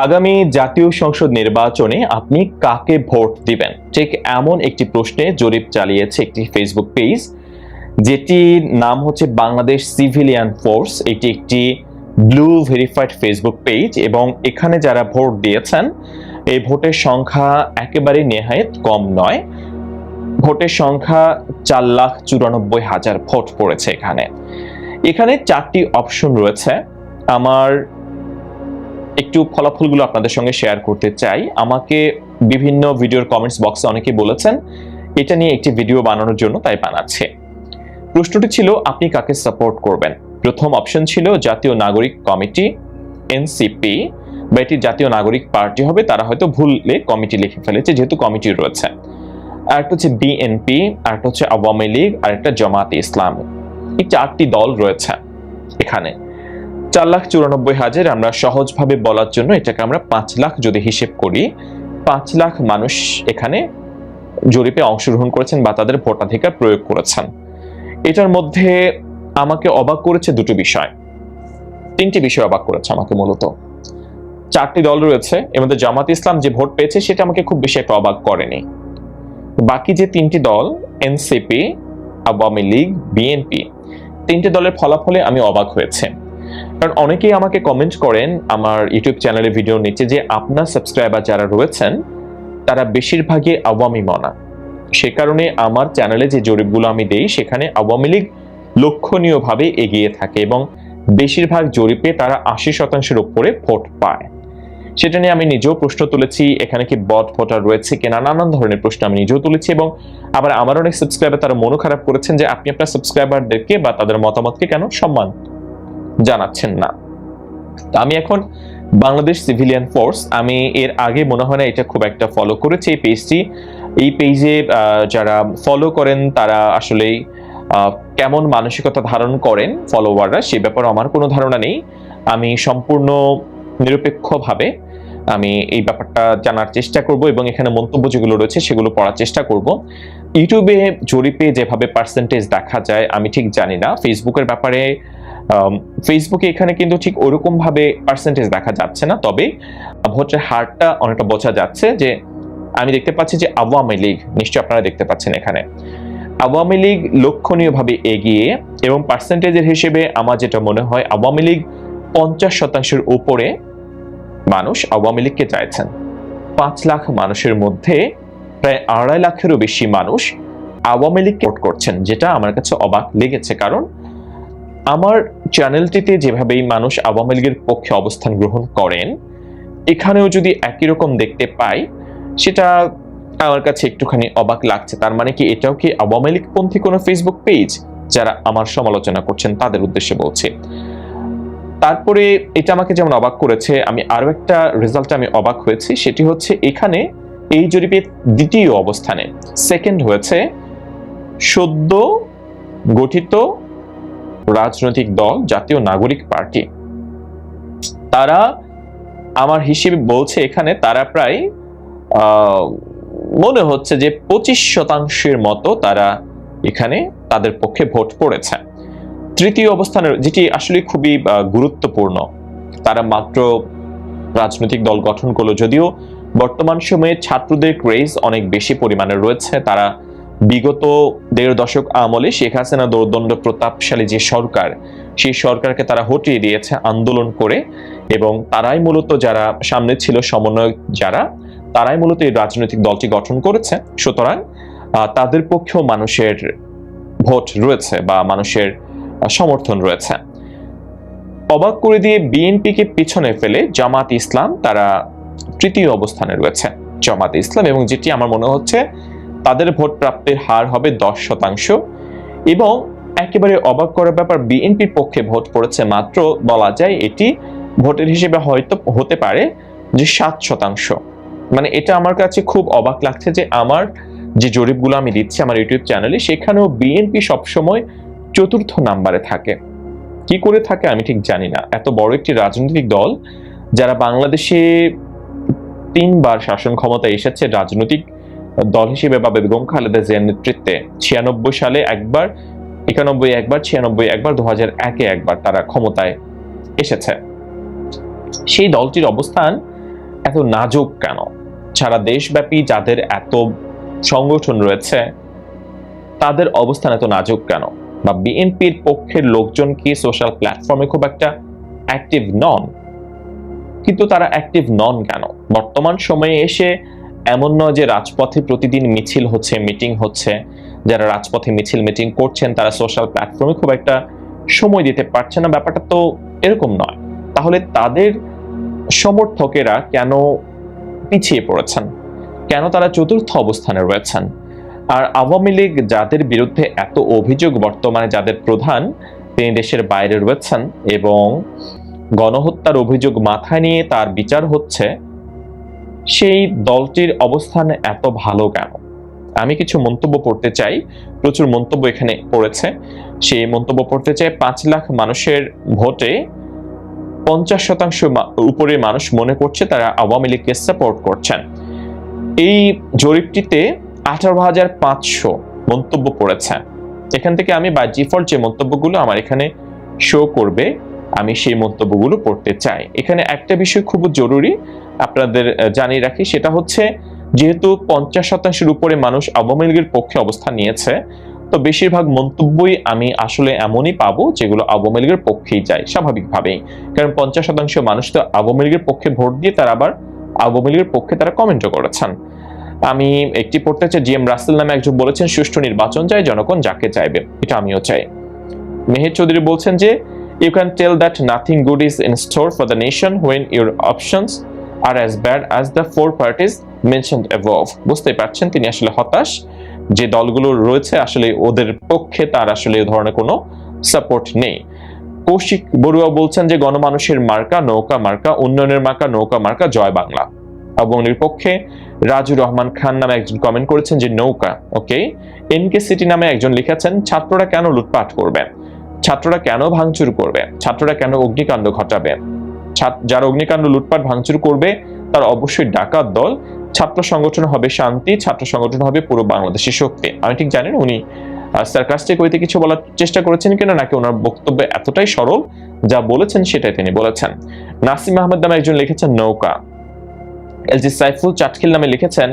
আগামী জাতীয় সংসদ নির্বাচনে আপনি কাকে ভোট দিবেন? ঠিক এমন একটি প্রশ্নে জরিপ চালিয়েছে একটি ফেসবুক পেজ যেটির নাম হচ্ছে বাংলাদেশ সিভিলিয়ান ফোর্স এটি একটি ব্লু ভেরিফাইড ফেসবুক পেজ এবং এখানে যারা ভোট দিয়েছেন, এই ভোটের সংখ্যা একেবারে নেহায়েত কম নয়। ভোটের সংখ্যা চার লাখ চুরানব্বই হাজার ভোট পড়েছে এখানে। এখানে চারটি অপশন রয়েছে। আমার একটু ফলাফলগুলো আপনাদের সঙ্গে শেয়ার করতে চাই। আমাকে বিভিন্ন ভিডিওর কমেন্টস বক্সে অনেকে বলেছেন, এটা নিয়ে একটি ভিডিও বানানোর জন্য তাই বানাচ্ছে। প্রশ্নটি ছিল, আপনি কাকে সাপোর্ট করবেন? প্রথম অপশন ছিল, জাতীয় নাগরিক কমিটি, এনসিপি। বা এটি জাতীয় নাগরিক পার্টি হবে, তারা হয়তো ভুলে কমিটি লিখে ফেলেছে, যেহেতু কমিটি রয়েছে। আরেকটা হচ্ছে বিএনপি, আরেকটা হচ্ছে আওয়ামী লীগ, আরেকটা জামাত ইসলাম। এই চারটি দল রয়েছে এখানে। চার লাখ চুরানব্বই হাজার আমরা সহজভাবে বলার জন্য এটাকে আমরা পাঁচ লাখ যদি হিসেব করি, পাঁচ লাখ মানুষ এখানে জরিপে অংশগ্রহণ করেছেন বা তাদের ভোটাধিকার প্রয়োগ করেছেন। এটার মধ্যে আমাকে অবাক করেছে দুটো বিষয়। তিনটি বিষয় অবাক করেছে আমাকে মূলত। চারটি দল রয়েছে, এর মধ্যে জামাত ইসলাম যে ভোট পেয়েছে সেটা আমাকে খুব বেশি একটা অবাক করেনি। বাকি যে তিনটি দল, এনসিপি, আওয়ামী লীগ, বিএনপি, তিনটি দলের ফলাফলে আমি অবাক হয়েছে। কারণ অনেকেই আমাকে কমেন্ট করেন আমার ইউটিউব চ্যানেলে ভিডিও নিচে যে আপনার সাবস্ক্রাইবার যারা রয়েছেন, তারা বেশিরভাগই আওয়ামী মনা। সে কারণে আমার চ্যানেলে যে জরিপগুলো আমি দেই, সেখানে আওয়ামী লীগ লক্ষণীয়ভাবে এগিয়ে থাকে এবং বেশিরভাগ জরিপে তারা আশি শতাংশের উপরে ভোট পায়। সেটা নিয়ে আমি নিজেও প্রশ্ন তুলেছি, এখানে কি বট ভোটার রয়েছে কিনা, নানান ধরনের প্রশ্ন আমি নিজেও তুলেছি এবং আবার আমার অনেক সাবস্ক্রাইবার তারা মনও খারাপ করেছেন যে আপনি আপনার সাবস্ক্রাইবারদেরকে বা তাদের মতামতকে কেন সম্মান জানাচ্ছেন না। আমি এখন বাংলাদেশ সিভিলিয়ান ফোর্স আমি এর আগে মনে হয় না এটা খুব একটা ফলো করেছি এই পেজটি এই পেজে যারা ফলো করেন, তারা আসলেই কেমন মানসিকতা ধারণ করেন ফলোয়াররা সে ব্যাপারে আমার কোনো ধারণা নেই। আমি সম্পূর্ণ নিরপেক্ষভাবে আমি এই ব্যাপারটা জানার চেষ্টা করব এবং এখানে মন্তব্য যেগুলো রয়েছে সেগুলো পড়ার চেষ্টা করব। ইউটিউবে জরিপে যেভাবে পার্সেন্টেজ দেখা যায়, আমি ঠিক জানি না। ফেসবুকের ব্যাপারে ফেসবুকে এখানে কিন্তু ঠিক ওরকম ভাবে পার্সেন্টেজ দেখা যাচ্ছে না। তবে ভোটের হারটা অনেকটা বোঝা যাচ্ছে যে, আমি দেখতে পাচ্ছি যে আওয়ামী লীগ, নিশ্চয়ই আপনারা দেখতে পাচ্ছেন এখানে, আওয়ামী লীগ লক্ষণীয়ভাবে এগিয়ে এবং পার্সেন্টেজের হিসেবে আমার যেটা মনে হয়, আওয়ামী লীগ পঞ্চাশ শতাংশের উপরে মানুষ আওয়ামী লীগকে চাইছেন। পাঁচ লাখ মানুষের মধ্যে প্রায় আড়াই লাখেরও বেশি মানুষ আওয়ামী লীগ ভোট করছেন, যেটা আমার কাছে অবাক লেগেছে। কারণ আমার চ্যানেলটিতে যেভাবেই মানুষ আওয়ামী লীগের পক্ষে অবস্থান গ্রহণ করেন, এখানেও যদি একই রকম দেখতে পাই, সেটা আমার কাছে একটুখানি অবাক লাগছে। তার মানে কি এটাও কি আওয়ামী লীগ পন্থী কোনো ফেসবুক পেজ যারা আমার সমালোচনা করছেন তাদের উদ্দেশ্যে বলছে? তারপরে এটা আমাকে যেমন অবাক করেছে, আমি আরও একটা রেজাল্ট আমি অবাক হয়েছি, সেটি হচ্ছে এখানে এই জরিপে দ্বিতীয় অবস্থানে। সেকেন্ড হয়েছে, সদ্য গঠিত রাজনৈতিক দল, জাতীয় নাগরিক পার্টি। তারা আমার হিসেবে বলছে এখানে তারা প্রায় মনে হচ্ছে যে পঁচিশ শতাংশের মতো তারা এখানে তাদের পক্ষে ভোট পড়েছে। তৃতীয় অবস্থানের যেটি আসলে খুবই গুরুত্বপূর্ণ। তারা মাত্র রাজনৈতিক দল গঠন করল যদিও বর্তমান সময়ে ছাত্রদের ক্রেজ অনেক বেশি পরিমাণে রয়েছে। তারা বিগত দেড় দশক আমলে শেখ হাসিনা দৌর্দণ্ড প্রতাপশালী যে সরকার, সেই সরকারকে তারা হটিয়ে দিয়েছে আন্দোলন করে এবং তারাই মূলত যারা সামনে ছিল সমন্বয়ক যারা, তারাই মূলত এই রাজনৈতিক দলটি গঠন করেছে। সুতরাং তাদের পক্ষেও মানুষের ভোট রয়েছে বা মানুষের সমর্থন রয়েছে। অবাক করে দিয়ে বিএনপিকে পিছনে ফেলে জামাত ইসলাম তারা তৃতীয় অবস্থানে রয়েছে। জামাত ইসলাম এবং যেটি আমার মনে হচ্ছে তাদের ভোট প্রাপ্তির হার হবে দশ শতাংশ এবং একেবারে অবাক করার ব্যাপার, বিএনপির পক্ষে ভোট পড়েছে মাত্র, বলা যায় এটি ভোটের হিসেবে হয়তো হতে পারে যে সাত শতাংশ। মানে এটা আমার কাছে খুব অবাক লাগছে যে আমার যে জরিপগুলো আমি দিচ্ছি আমার ইউটিউব চ্যানেলে, সেখানেও বিএনপি সবসময় চতুর্থ নাম্বারে থাকে। কি করে থাকে আমি ঠিক জানি না। এত বড় একটি রাজনৈতিক দল যারা বাংলাদেশে তিনবার শাসন ক্ষমতায় এসেছে, রাজনৈতিক দল হিসেবে বা বেগম খালেদা জিয়ার নেতৃত্বে। ছিয়ানব্বই সালে একবার, একানব্বই একবার, ছিয়ানব্বই একবার দু হাজার একে একবার তারা ক্ষমতায় এসেছে। সেই দলটির অবস্থান এত নাজুক কেন? সারা দেশব্যাপী যাদের এত সংগঠন রয়েছে, তাদের অবস্থান এত নাজুক কেন? বা বিএনপির পক্ষের লোকজন কি সোশ্যাল প্ল্যাটফর্মে খুব একটা অ্যাক্টিভ নন? কিন্তু তারা অ্যাক্টিভ নন কেন? বর্তমান সময়ে এসে এমন নয় যে রাজপথে প্রতিদিন মিছিল হচ্ছে, মিটিং হচ্ছে। যারা রাজপথে মিছিল, মিটিং করছেন, তারা সোশ্যাল প্ল্যাটফর্মে খুব একটা সময় দিতে পারছে না। ব্যাপারটা তো এরকম নয়। তাহলে তাদের সমর্থকেরা কেন পিছিয়ে পড়েছেন? কেন তারা চতুর্থ অবস্থানে রয়েছেন? আর আওয়ামী লীগ যাদের বিরুদ্ধে এত অভিযোগ বর্তমানে যাদের প্রধান, তিনি দেশের বাইরে রয়েছেন এবং গণহত্যার অভিযোগ মাথায় নিয়ে তার বিচার হচ্ছে সেই দলটির অবস্থান এত ভালো কেন? আমি কিছু মন্তব্য পড়তে চাই। প্রচুর মন্তব্য এখানে পড়েছে। সেই মন্তব্য পড়তে চাই, পাঁচ লাখ মানুষের ভোটে পঞ্চাশ শতাংশ উপরে মানুষ মনে করছে তারা আওয়ামী লীগকে সাপোর্ট করছেন। এই জরিপটিতে আঠারো হাজার পাঁচশো মন্তব্য পড়েছে। এখান থেকে আমি বাই ডিফল্ট যে মন্তব্যগুলো আমার এখানে শো করবে আমি সেই মন্তব্যগুলো পড়তে চাই। এখানে একটা বিষয় খুব জরুরি আপনাদের জানিয়ে রাখি, সেটা হচ্ছে যেহেতু পঞ্চাশ শতাংশের উপরে মানুষ আওয়ামী লীগের পক্ষে অবস্থান নিয়েছে, তো বেশিরভাগ মন্তব্যই আমি আসলে এমনই পাবো যেগুলো আওয়ামী লীগের পক্ষেই যায়, স্বাভাবিকভাবেই। কারণ পঞ্চাশ শতাংশ মানুষ তো আওয়ামী লীগের পক্ষে ভোট দিয়ে তারা আবার আওয়ামী লীগের পক্ষে তারা কমেন্টও করেছেন। আমি একটি পড়তে চাই, জি এম রাসেল নামে একজন বলেছেন, সুষ্ঠু নির্বাচন চাই, জনগণ যাকে চাইবে, এটা আমিও চাই। মেহের চৌধুরী বলছেন যে you can tell that nothing good is in store for the nation when your options are as bad as the four parties mentioned above বুঝতে পারছেন, তিনি আসলে হতাশ। যে দলগুলো রয়েছে, আসলে ওদের পক্ষে তার আসলে এ ধরনের কোনো সাপোর্ট নেই। কৌশিক বড়ুয়া বলছেন যে, গণমানুষের মার্কা নৌকা মার্কা, উন্নয়নের মার্কা নৌকা মার্কা, জয় বাংলা। এবং নিরপক্ষে রাজু রহমান খান নামে একজন কমেন্ট করেছেন যে, নৌকা ওকে এনকে সিটি নামে একজন লিখেছেন, ছাত্ররা কেন লুটপাট করবে ছাত্ররা কেন ভাঙচুর করবে? ছাত্ররা কেন অগ্নিকাণ্ড ঘটাবে? যারা অগ্নিকাণ্ড লুটপাট ভাঙচুর করবে, তার অবশ্যই ডাকাত দল। ছাত্র সংগঠন হবে শান্তি, ছাত্র সংগঠন হবে পুরো বাংলাদেশের শক্তি। আমি ঠিক জানি না উনি সার্কাস্টিক হইতে কিছু বলার চেষ্টা করেছেন কিনা, নাকি ওনার বক্তব্য এতটাই সরল যা বলেছেন সেটাই তিনি বলেছেন। নাসিম আহমেদ নামে একজন লিখেছেন নৌকা। এলজি সাইফুল চাটখিল নামে লিখেছেন,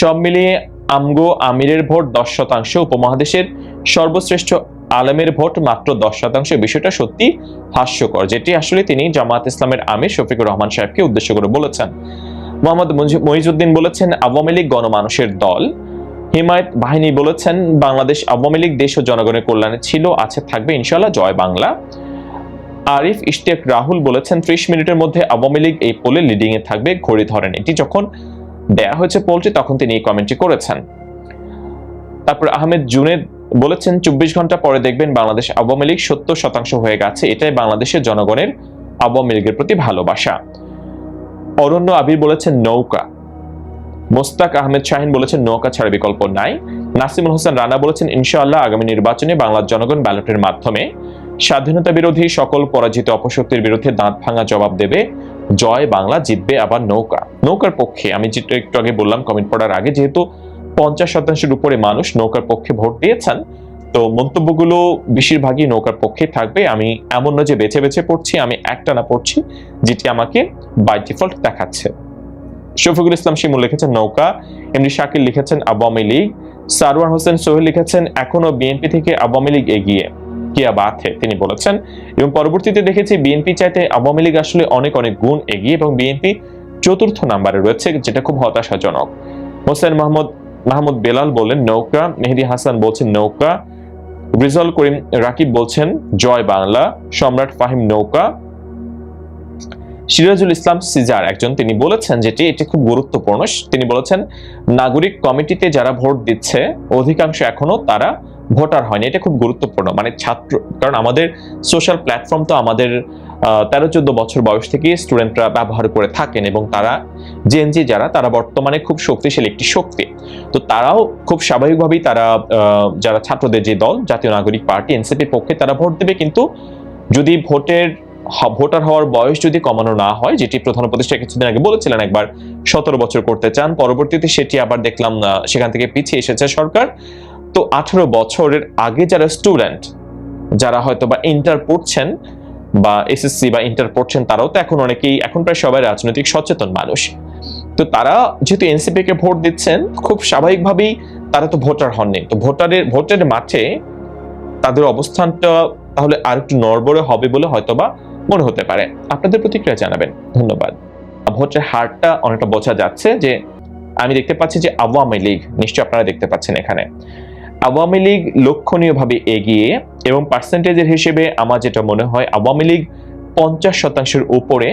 সব মিলিয়ে আমগো আমিরের ভোট দশ শতাংশ উপমহাদেশের সর্বশ্রেষ্ঠ আলেমের ভোট মাত্র দশ শতাংশ। বিষয়টা সত্যি হাস্যকর, যেটি আসলে তিনি জামাত ইসলামের আমির শফিকুর রহমান সাহেবকে উদ্দেশ্য করে বলেছেন। মোহাম্মদ মহিজুদ্দিন বলেছেন, আওয়ামী লীগ গণমানুষের দল। হিমায়ত বাহিনী বলেছেন, বাংলাদেশ আওয়ামী লীগ দেশ ও জনগণের কল্যাণে ছিল, আছে, থাকবে ইনশাল্লাহ জয় বাংলা। আরিফ ইশতিয়াক রাহুল বলেছেন, ত্রিশ মিনিটের মধ্যে আওয়ামী লীগ এই পোলে লিডিং এ থাকবে, ঘড়ি ধরেন। এটি যখন দেয়া হয়েছে পোলটি, তখন তিনি এই কমেন্টটি করেছেন। তারপর আহমেদ জুনেদ বলেছেন, চব্বিশ ঘণ্টা পরে দেখবেন বাংলাদেশ আওয়ামী লীগ সত্তর শতাংশ হয়ে গেছে। এটাই বাংলাদেশের জনগণের আওয়ামী লীগের প্রতি ভালোবাসা। অরণ্য আবির বলেছেন, নৌকা। মোস্তাক আহমেদ শাহিন বলেছেন, নৌকা ছাড়া বিকল্প নাই। নাসিমুল হোসেন রানা বলেছেন, ইনশাআল্লাহ আগামী নির্বাচনে বাংলার জনগণ ব্যালটের মাধ্যমে স্বাধীনতা বিরোধী সকল পরাজিত অপশক্তির বিরুদ্ধে দাঁত ভাঙা জবাব দেবে। জয় বাংলা, জিতবে আবার নৌকা। নৌকার পক্ষে, আমি যেটা একটু আগে বললাম, কমেন্ট পড়ার আগে, যেহেতু পঞ্চাশ শতাংশের উপরে মানুষ নৌকার পক্ষে ভোট দিয়েছেন। তো মন্তব্যগুলো বেশিরভাগই নৌকার পক্ষে থাকবে। আমি এমন না যে বেছে বেছে পড়ছি, আমি একটা না পড়ছি, যেটি আমাকে বাই ডিফল্ট দেখাচ্ছে। শফিকুল ইসলাম শিমুল লিখেছেন নৌকা এমনি শাকিল লিখেছেন আওয়ামী লীগ, সারওয়ার হোসেন সোহেল লিখেছেন এখনও বিএনপি থেকে আওয়ামী লীগ এগিয়ে। কিয়া হে, তিনি বলেছেন। এবং পরবর্তীতে দেখেছি বিএনপি চাইতে আওয়ামী লীগ আসলে অনেক অনেক গুণ এগিয়ে এবং বিএনপি চতুর্থ নাম্বারে রয়েছে, যেটা খুব হতাশাজনক। হোসেন মাহমুদ মাহমুদ বেলাল বলেন নৌকা, মেহেদি হাসান বলছেন, নৌকা। রিজল করিম রাকিব বলছেন, জয় বাংলা। সম্রাট ফাহিম, নৌকা। সিরাজুল ইসলাম সিজার একজন, তিনি বলেছেন যেটি, এটি খুব গুরুত্বপূর্ণ। তিনি বলেছেন, নাগরিক কমিটিতে যারা ভোট দিচ্ছে, অধিকাংশ এখনও তারা ভোটার হয়নি। এটা খুব গুরুত্বপূর্ণ। মানে ছাত্র, কারণ আমাদের সোশ্যাল প্ল্যাটফর্ম তো আমাদের তেরো, চোদ্দ বছর বয়স থেকে স্টুডেন্টরা ব্যবহার করে থাকেন এবং তারা জেনজি যারা, তারা বর্তমানে খুব শক্তিশালী একটি শক্তি। তো তারাও খুব স্বাভাবিকভাবেই তারা যারা ছাত্রদের যে দল, জাতীয় নাগরিক পার্টি এনসিপির পক্ষে তারা ভোট দেবে। কিন্তু যদি ভোটের ভোটার হওয়ার বয়স যদি কমানো না হয়, যেটি প্রধান উপদেষ্টা কিছুদিন আগে বলেছিলেন, একবার সতেরো বছর করতে চান, পরবর্তীতে সেটি আবার দেখলাম সেখান থেকে পিছিয়ে এসেছে সরকার। তো আঠারো বছরের আগে যারা স্টুডেন্ট যারা হয়তো বা ইন্টার পড়ছেন বা এসএসসি বা ইন্টার পড়ছেন, তারাও তো এখন অনেকেই, এখন প্রায় সবাই রাজনৈতিক সচেতন মানুষ। তো তারা যেহেতু এনসিপি কে ভোট দিচ্ছেন, খুব স্বাভাবিকভাবেই তারা তো ভোটার হননি। তো ভোটারের, ভোটের মাঠে তাদের অবস্থানটা তাহলে আর একটু নড়বড়ে হবে বলে হয়তোবা মনে হতে পারে। আপনাদের প্রতিক্রিয়া জানাবেন। ধন্যবাদ। ভোটের হারটা অনেকটা বোঝা যাচ্ছে যে, আমি দেখতে পাচ্ছি যে আওয়ামী লীগ, নিশ্চয়ই আপনারা দেখতে পাচ্ছেন এখানে। আওয়ামী লীগ লক্ষণীয়ভাবে এগিয়ে এবং পার্সেন্টেজের হিসেবে আমার যেটা মনে হয় আওয়ামী লীগ পঞ্চাশ শতাংশের উপরে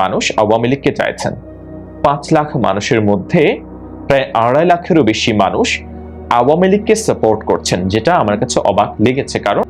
মানুষ আওয়ামী লীগকে চাইছেন। পাঁচ লাখ মানুষের মধ্যে প্রায় আড়াই লাখেরও বেশি মানুষ আওয়ামী লীগকে সাপোর্ট করছেন, যেটা আমার কাছে অবাক লেগেছে। কারণ